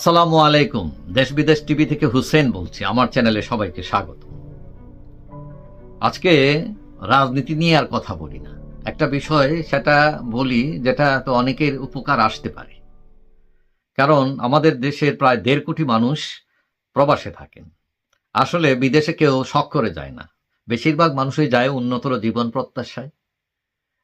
আসসালামু আলাইকুম। দেশ বিদেশ টিভি থেকে হুসেন বলছি। আমার চ্যানেলে সবাইকে স্বাগত। আজকে রাজনীতি নিয়ে আর কথা বলি না। একটা বিষয় সেটা বলি যেটা তো অনেকের উপকার আসতে পারে। কারণ আমাদের দেশের প্রায় দেড় কোটি মানুষ প্রবাসে থাকেন। আসলে বিদেশে কেউ শখ করে যায় না। বেশিরভাগ মানুষই যায় উন্নতর জীবন প্রত্যাশায়।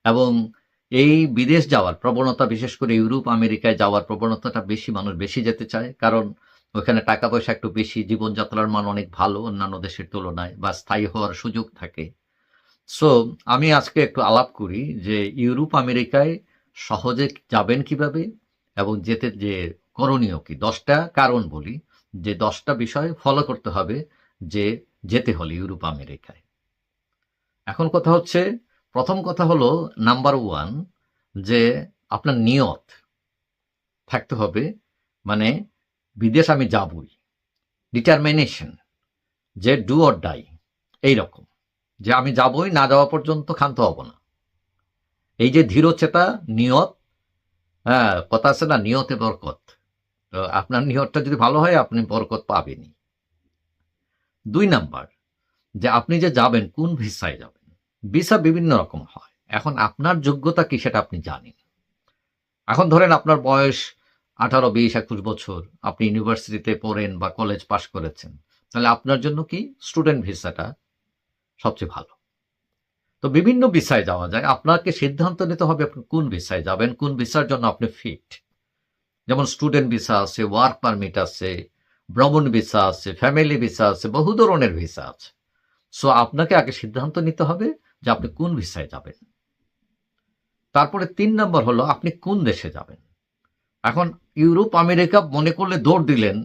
এবং এই বিদেশ যাওয়ার প্রবণতা, বিশেষ করে ইউরোপ, আমেরিকায় যাওয়ার প্রবণতাটা বেশি, মানুষ বেশি যেতে চায়। কারণ ওখানে টাকা পয়সা একটু বেশি, জীবনযাত্রার মান অনেক ভালো, অন্যান্য দেশের তুলনায় বা স্থায়ী হওয়ার সুযোগ থাকে। সো আমি আজকে একটু আলাপ করি যে ইউরোপ, আমেরিকায় সহজে যাবেন কীভাবে এবং যেতে যে করণীয় কি? দশটা কারণ বলি। যে দশটা বিষয় ফলো করতে হবে যে যেতে হলে ইউরোপ, আমেরিকায়। এখন কথা হচ্ছে প্রথম কথা হলো নাম্বার ওয়ান যে আপনার নিয়ত থাকতে হবে মানে বিদেশ আমি যাবই। ডিটারমিনেশন যে ডু অর ডাই এইরকম। যে আমি যাবই, না যাওয়া পর্যন্ত ক্ষান্ত হব না। এই যে ধীরচেতা নিয়ত হ্যাঁ কথা আছে না, নিয়তে বরকত। আপনার নিয়তটা যদি ভালো হয়, আপনি বরকত পাবেনই। দুই নাম্বার যে আপনি যে যাবেন, কোন ভিসায় যাবেন? ভিসা বিভিন্ন রকম হয়। এখন আপনার যোগ্যতা কি সেটা আপনি জানেন। এখন ধরেন আপনার বয়স আঠারো, বিশ, একুশ বছর, আপনি ইউনিভার্সিটিতে পড়েন বা কলেজ পাশ করেছেন, তাহলে আপনার জন্য কি স্টুডেন্ট ভিসাটা সবচেয়ে ভালো? তো বিভিন্ন ভিসায় যাওয়া যায়। আপনাকে সিদ্ধান্ত নিতে হবে আপনি কোন ভিসায় যাবেন, কোন ভিসার জন্য আপনি ফিট যেমন স্টুডেন্ট ভিসা আছে, ওয়ার্ক পারমিট আছে, ভ্রমণ ভিসা আছে, ফ্যামিলি ভিসা আছে, বহু ধরনের ভিসা আছে। সো আপনাকে আগে সিদ্ধান্ত নিতে হবে যে আপনি কোন ভিসায় যাবেন। তারপরে তিন নম্বর হলো আপনি কোন দেশে যাবেন। এখন ইউরোপ, আমেরিকা মনে করলে দৌড় দিলেন,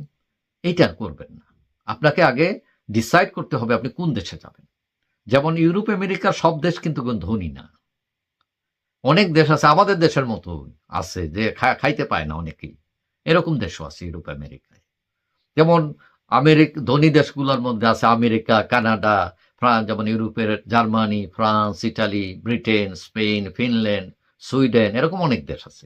এইটা করবেন না। আপনাকে আগে ডিসাইড করতে হবে আপনি কোন দেশে যাবেন। যেমন ইউরোপ আমেরিকার সব দেশ কিন্তু কোনো ধনী না। অনেক দেশ আছে, আমাদের দেশের মতো আছে, যে খাইতে পায় না অনেকেই। এরকম দেশও আছে ইউরোপ, আমেরিকায়। যেমন আমেরিক, ধনী দেশগুলোর মধ্যে আছে আমেরিকা, কানাডা ফ্রান্স যেমন ইউরোপের Germany France Italy Britain Spain Finland Sweden এরকম অনেক দেশ আছে।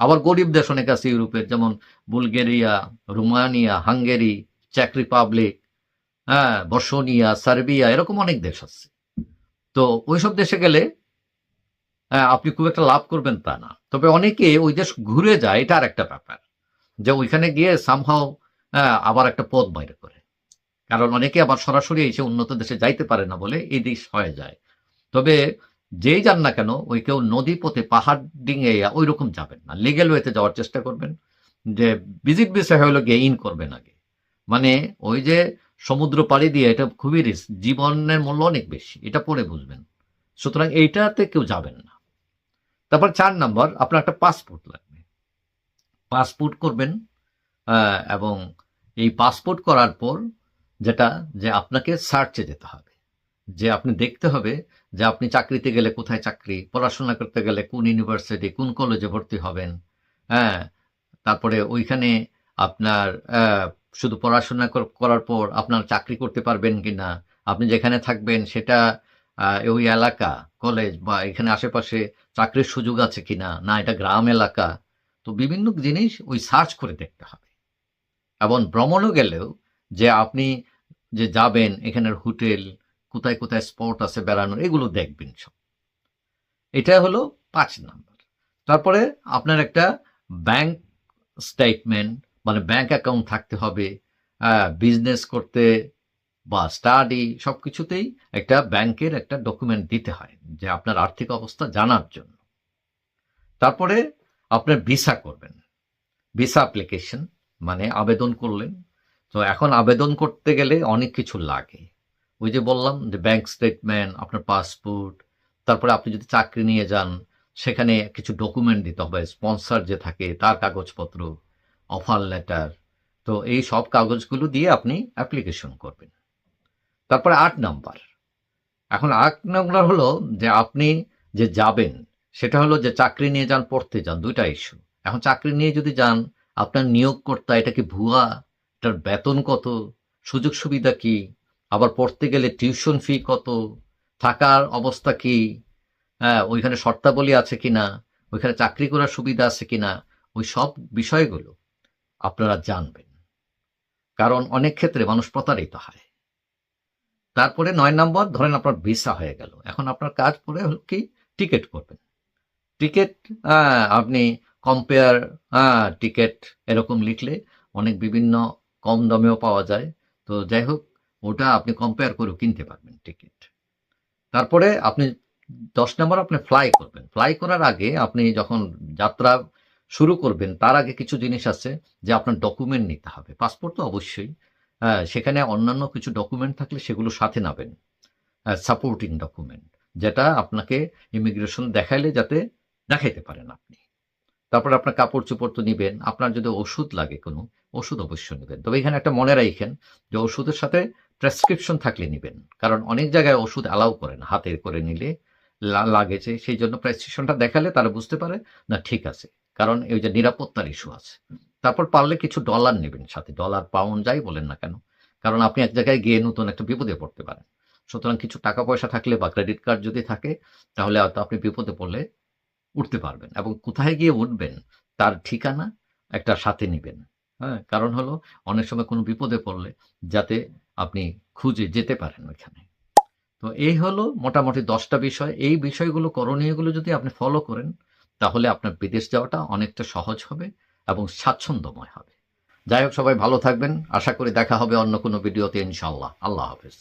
আবার গরিব দেশ অনেক আছে ইউরোপের যেমন বুলগেরিয়া রোমানিয়া হাঙ্গেরি চেক রিপাবলিক হ্যাঁ বর্ষনিয়া সার্বিয়া এরকম অনেক দেশ আছে। তো ওইসব দেশে গেলে হ্যাঁ, আপনি খুব একটা লাভ করবেন তা না। তবে অনেকে ওই দেশ ঘুরে যায় এটা আর একটা ব্যাপার। যে ওইখানে গিয়ে সামহাও আবার একটা পথ বাইরে করে। কারণ অনেকে আবার সরাসরি এসে উন্নত দেশে যাইতে পারে না বলে এই দেশ হয়ে যায়। তবে যেই যান না কেন, ওই কেউ নদী পথে পাহাড় ডিঙে ওই রকম যাবেন না। লিগেল ওয়েতে যাওয়ার চেষ্টা করবেন। যে ভিজিট বিষয় হলো গিয়ে ইন করবেন আগে। মানে ওই যে সমুদ্র পাড়ি দিয়ে এটা খুবই রিস্ক জীবনের মূল্য অনেক বেশি, এটা পরে বুঝবেন। সুতরাং এইটাতে কেউ যাবেন না। তারপর চার নম্বর, আপনার একটা পাসপোর্ট লাগবে। পাসপোর্ট করবেন এবং এই পাসপোর্ট করার পর যেটা যে আপনাকে সার্চে যেতে হবে। যে আপনি দেখতে হবে যে আপনি চাকরিতে গেলে কোথায় চাকরি, পড়াশোনা করতে গেলে কোন ইউনিভার্সিটি কোন কলেজে ভর্তি হবেন হ্যাঁ? তারপরে ওইখানে আপনার শুধু পড়াশোনা কর- করার পর আপনার চাকরি করতে পারবেন কিনা, আপনি যেখানে থাকবেন সেটা ওই এলাকা কলেজ বা এখানে আশেপাশে চাকরির সুযোগ আছে কিনা, না এটা গ্রাম এলাকা, তো বিভিন্ন জিনিস ওই সার্চ করে দেখতে হবে। এবং ভ্রমণও গেলেও যে আপনি যে যাবেন এখানের হোটেল, কোথায় কোথায় স্পট আছে বেড়ানোর, এগুলো দেখবেন সব। এটা হলো পাঁচ নাম্বার। তারপরে আপনার একটা ব্যাংক স্টেটমেন্ট মানে ব্যাংক অ্যাকাউন্ট থাকতে হবে বিজনেস করতে বা স্টাডি সব কিছুতেই একটা ব্যাংকের একটা ডকুমেন্ট দিতে হয়, যে আপনার আর্থিক অবস্থা জানার জন্য। তারপরে আপনার ভিসা করবেন। ভিসা অ্যাপ্লিকেশন মানে আবেদন করলেন তো এখন আবেদন করতে গেলে অনেক কিছু লাগে। ওই যে বললাম যে ব্যাংক স্টেটমেন্ট আপনার পাসপোর্ট তারপরে আপনি যদি চাকরি নিয়ে যান, সেখানে কিছু ডকুমেন্ট দিতে হবে স্পন্সর যে থাকে, তার কাগজপত্র অফার লেটার তো এই সব কাগজগুলো দিয়ে আপনি অ্যাপ্লিকেশন করবেন। তারপরে আট নাম্বার এখন আট নাম্বার হলো যে আপনি যে যাবেন, সেটা হলো যে চাকরি নিয়ে যান, পড়তে যান, দুইটা ইস্যু এখন চাকরি নিয়ে যদি যান, আপনার নিয়োগকর্তা, এটা কি ভুয়া? এটার বেতন কত? সুযোগ সুবিধা কি? আবার পড়তে গেলে টিউশন ফি কত? থাকার অবস্থা কি? হ্যাঁ ওইখানে শর্তাবলী আছে কিনা? ওইখানে চাকরি করার সুবিধা আছে কিনা? ওই সব বিষয়গুলো আপনারা জানবেন। কারণ অনেক ক্ষেত্রে মানুষ প্রতারিত হয়। তারপরে নয় নম্বর, ধরেন আপনার ভিসা হয়ে গেল। এখন আপনার কাজ পরে হলো কি? টিকিট করবেন। টিকিট আপনি কম্পেয়ার টিকিট এরকম লিখলে অনেক বিভিন্ন কম দামেও পাওয়া যায়। তো যাই হোক ওটা আপনি কম্পেয়ার করে কিনতে পারবেন টিকিট তারপরে আপনি দশ নম্বর আপনি ফ্লাই করবেন। ফ্লাই করার আগে আপনি যখন যাত্রা শুরু করবেন তার আগে কিছু জিনিস আছে যে আপনার ডকুমেন্ট নিতে হবে। পাসপোর্ট তো অবশ্যই। হ্যাঁ, সেখানে অন্যান্য কিছু ডকুমেন্ট থাকলে সেগুলো সাথে নেবেন। সাপোর্টিং ডকুমেন্ট যেটা আপনাকে ইমিগ্রেশন দেখাইলে যাতে দেখাইতে পারেন আপনি। তারপর আপনার কাপড় চোপড় তো নিবেন, আপনার যদি ওষুধ লাগে কোনো, ওষুধ অবশ্যই নেবেন। তবে এখানে একটা মনে রাখেন যে ওষুধের সাথে প্রেসক্রিপশন থাকলে নেবেন, কারণ অনেক জায়গায় ওষুধ অ্যালাউ করেন হাতে করে নিলে লাগেছে, সেই জন্য প্রেসক্রিপশনটা দেখালে তারা বুঝতে পারে, না, ঠিক আছে। কারণ এই যে নিরাপত্তার ইস্যু আছে। তারপর পারলে কিছু ডলার নেবেন সাথে ডলার পাউন্ড যাই বলেন না কেন, কারণ আপনি এক জায়গায় গিয়ে নতুন একটা বিপদে পড়তে পারেন। সুতরাং কিছু টাকা পয়সা থাকলে বা ক্রেডিট কার্ড যদি থাকে, তাহলে আপনি বিপদে পড়লে উঠতে পারবেন এবং কোথায় গিয়ে উঠবেন তার ঠিকানা একটা সাথে নেবেন। হ্যাঁ কারণ হলো অনেক সময় কোনো বিপদে পড়লে যাতে আপনি খুঁজে যেতে পারেন ওইখানে। তো এই হলো মোটামুটি দশটা বিষয়। এই বিষয়গুলো করণীয়গুলো যদি আপনি ফলো করেন, তাহলে আপনার বিদেশ যাওয়াটা অনেকটা সহজ হবে এবং স্বাচ্ছন্দ্যময় হবে। যাই হোক, সবাই ভালো থাকবেন। আশা করি দেখা হবে অন্য কোনো ভিডিওতে ইনশাল্লাহ আল্লাহ হাফেজ।